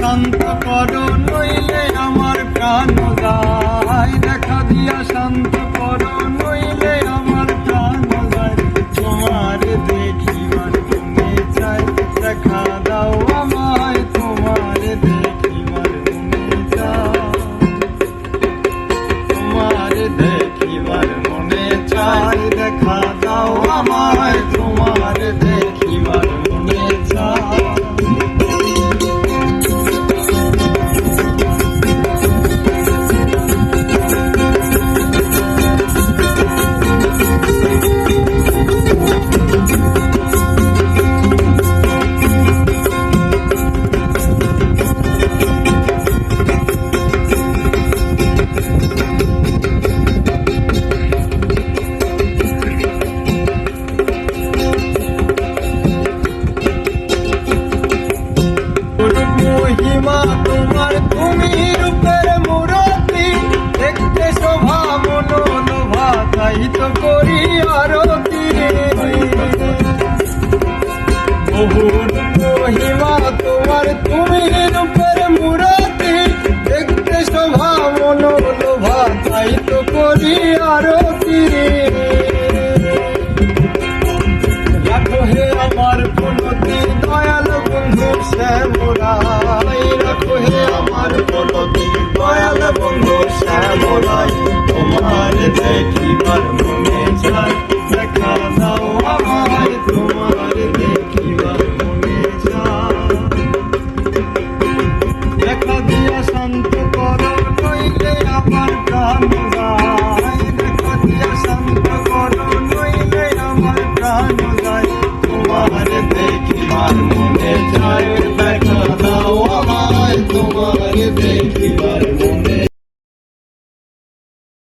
শান্ত করো নইলে মহিমা তোমার তুমি শ্যামরাই তোমার দেখিবার